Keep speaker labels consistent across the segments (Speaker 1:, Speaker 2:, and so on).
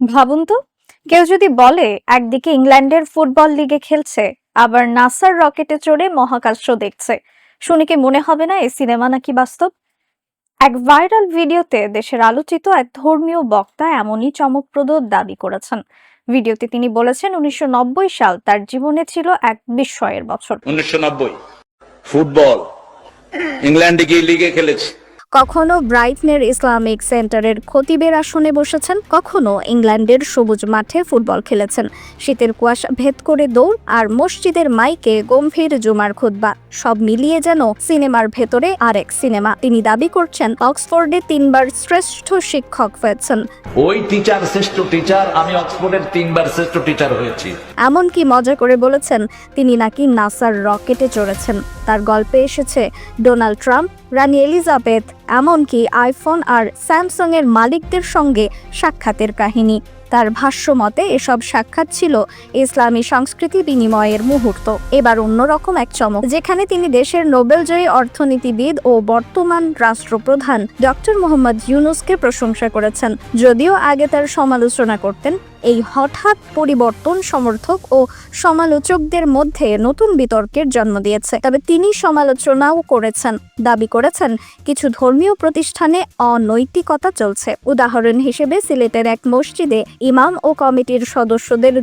Speaker 1: ভাবুন তো, কেউ যদি বলে একদিকে ইংল্যান্ডের ফুটবল লিগে খেলছে, আবার নাসার রকেটে চড়ে মহাকাশ দেখছে, শুনে কি মনে হবে না এই সিনেমা নাকি বাস্তব? এক ভাইরাল ভিডিওতে দেশের আলোচিত এক ধর্মীয় বক্তা এমনই চমকপ্রদ দাবি করেছেন। ভিডিওতে তিনি বলেছেন উনিশশো নব্বই সাল তার জীবনে ছিল এক বিস্ময়ের বছর।
Speaker 2: উনিশশো নব্বই। ফুটবল। ইংল্যান্ডে গিয়ে লিগে খেলেছি।
Speaker 1: কখনো ব্রাইটনের ইসলামিক সেন্টারের খতিবের আসনে বসেছেন কখনো ইংল্যান্ডের সবুজ মাঠে ফুটবল খেলেছেন। শীতের কুয়াশা ভেদ করে দৌড় আর মসজিদের মাইকে গম্ভীর জুমার খুতবা সব মিলিয়ে যেন সিনেমার ভেতরে আরেক সিনেমা। তিনি দাবি করছেন অক্সফোর্ডে তিনবার শ্রেষ্ঠ শিক্ষক হয়েছেন।
Speaker 3: ওই টিচার শ্রেষ্ঠ টিচার আমি অক্সফোর্ডের তিনবার শ্রেষ্ঠ টিচার হয়েছি।
Speaker 1: এমনকি মজা করে বলেছেন তিনি নাকি নাসার রকেটে চড়েছেন। তার গল্পে এসেছে ডোনাল্ড ট্রাম্প রানী এলিজাবেথ এমনকি আইফোন আর স্যামসাং এর মালিকদের সঙ্গে সাক্ষাতের কাহিনী। তার ভাষ্য মতে এসব সাক্ষাৎ ছিল ইসলামী সংস্কৃতি বিনিময়ের মুহূর্ত। এবার অন্যরকম এক চমক, যেখানে তিনি দেশের নোবেলজয়ী অর্থনীতিবিদ ও বর্তমান রাষ্ট্রপ্রধান ডক্টর মোহাম্মদ ইউনুসকে প্রশংসা করেছেন। যদিও আগে তার সমালোচনা করতেন এই হঠাৎ পরিবর্তন সমর্থক ও সমালোচকদের মধ্যে নতুন বিতর্কের জন্ম দিয়েছে। তবে তিনি সমালোচনাও করেছেন। দাবি করেছেন, কিছু ধর্মীয় প্রতিষ্ঠানে অনৈতিকতা চলছে। উদাহরণ হিসেবে সিলেটের এক মসজিদে ইমাম ও কমিটির সদস্যদের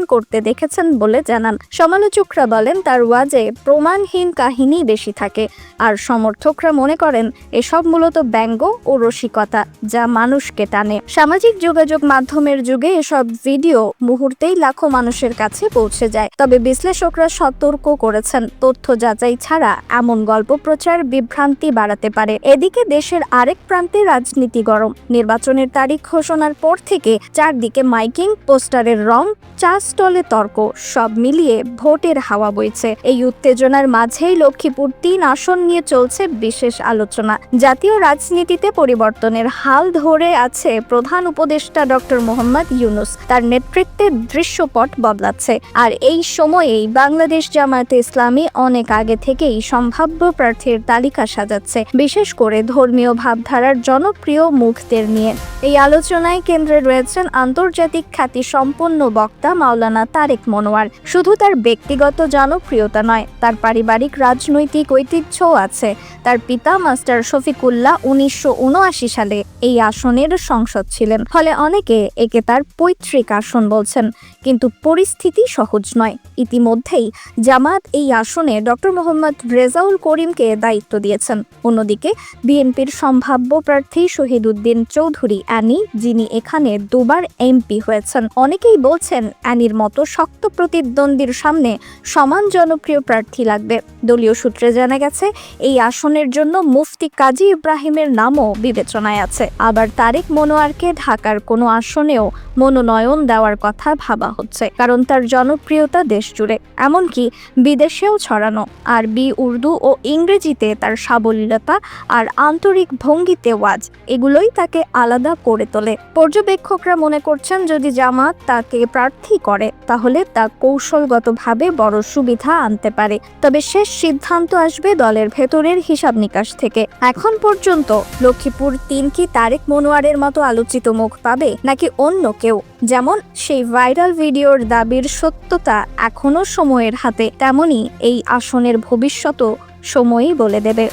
Speaker 1: করতে দেখেছেন বলে জানান। সমালোচকরা বলেন, তার ওয়াজে প্রমাণহীন কাহিনী বেশি থাকে। আর সমর্থকরা মনে করেন, এসব মূলত ব্যঙ্গ ও রসিকতা যা মানুষকে টানে। সামাজিক যোগাযোগ মাধ্যমের যুগে এসব ভিডিও মুহূর্তেই লাখো মানুষের কাছে পৌঁছে যায়। তবে বিশ্লেষকরা সতর্ক করেছেন, তথ্য যাচাই ছাড়া এমন গল্প প্রচার বিভ্রান্তি বাড়াতে পারে। এদিকে দেশের আরেক প্রান্তে রাজনীতি গরম। নির্বাচনের তারিখ ঘোষণার পর থেকে চারদিকে মাইকিং, পোস্টারের রং, চা স্টলে তর্ক, সব মিলিয়ে ভোটের হাওয়া বইছে। এই উত্তেজনার মাঝেই লক্ষ্মীপুর তিন আসন নিয়ে চলছে বিশেষ আলোচনা। জাতীয় রাজনীতিতে পরিবর্তনের হাল ধরে আছে প্রধান উপদেষ্টা ডক্টর মোহাম্মদ ইউনুস। তার নেতৃত্বে দৃশ্যপট বদলাচ্ছে। আর এই সময়েই বাংলাদেশ জামায়াতে ইসলামী অনেক আগে থেকেই সম্ভাব্য প্রার্থীর তালিকা সাজাচ্ছে, বিশেষ করে ধর্মীয় ভাবধারার জনপ্রিয় মুখদের নিয়ে। এই আলোচনায় কেন্দ্রে রয়েছেন আন্তর্জাতিক খ্যাতি সম্পন্ন বক্তা মাওলানা তারেক মনোয়ার। শুধু তার ব্যক্তিগত জনপ্রিয়তা নয়, তার পারিবারিক, রাজনৈতিক ঐতিহ্যও আছে। তার পিতা মাস্টার শফিকুল্লাহ উনিশশো উনআশি সালে এই আসনের সংসদ ছিলেন। ফলে অনেকে একে তার পৈতৃক আসন বলছেন। কিন্তু পরিস্থিতি সহজ নয়। ইতিমধ্যেই জামাত এই আসনে ডক্টর মোহাম্মদ রেজাউল করিমকে দায়িত্ব দিয়েছেন। অন্যদিকে বিএনপির সম্ভাব্য প্রার্থী শহীদ উদ্দিন চৌধুরী অ্যানি যিনি এখানে দুবার এমপি হয়েছেন। অনেকেই বলছেন অ্যানির মতো শক্ত প্রতিদ্বন্দ্বীর সামনে সমান জনপ্রিয় প্রার্থী লাগবে। দলীয় সূত্রে জানা গেছে, এই আসনের জন্য মুফতি কাজী ইব্রাহিমের নামও বিবেচনায় আছে। আবার তারেক মনোয়ারকে ঢাকার কোনো আসনেও মনোনয়ন দেওয়ার কথা ভাবা হচ্ছে, কারণ তার জনপ্রিয়তা দেশ জুড়ে এমনকি বিদেশেও ছড়ানো, আরবি, উর্দু ও ইংরেজিতে তার সাবলীলতা আর আন্তরিক ভঙ্গিতে ওয়াজ এগুলোই তাকে আলাদা করে তোলে। পর্যবেক্ষকরা মনে করছেন, যদি জামাত তাকে প্রার্থী করে, তাহলে তা কৌশলগতভাবে বড় সুবিধা আনতে পারে। তবে শেষ সিদ্ধান্ত আসবে দলের ভেতরের হিসাব নিকাশ থেকে। এখন পর্যন্ত লক্ষ্মীপুর তিন কি তারেক মনোয়ারের মতো আলোচিত মুখ পাবে নাকি অন্য কেউ? যেমন সেই ভাইরাল ভিডিওর দাবির সত্যতা এখনও সময়ের হাতে, তেমনি এই আসনের ভবিষ্যতও সময়ই বলে দেবে।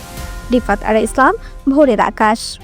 Speaker 1: রিফাত আর ইসলাম, ভোরের আকাশ।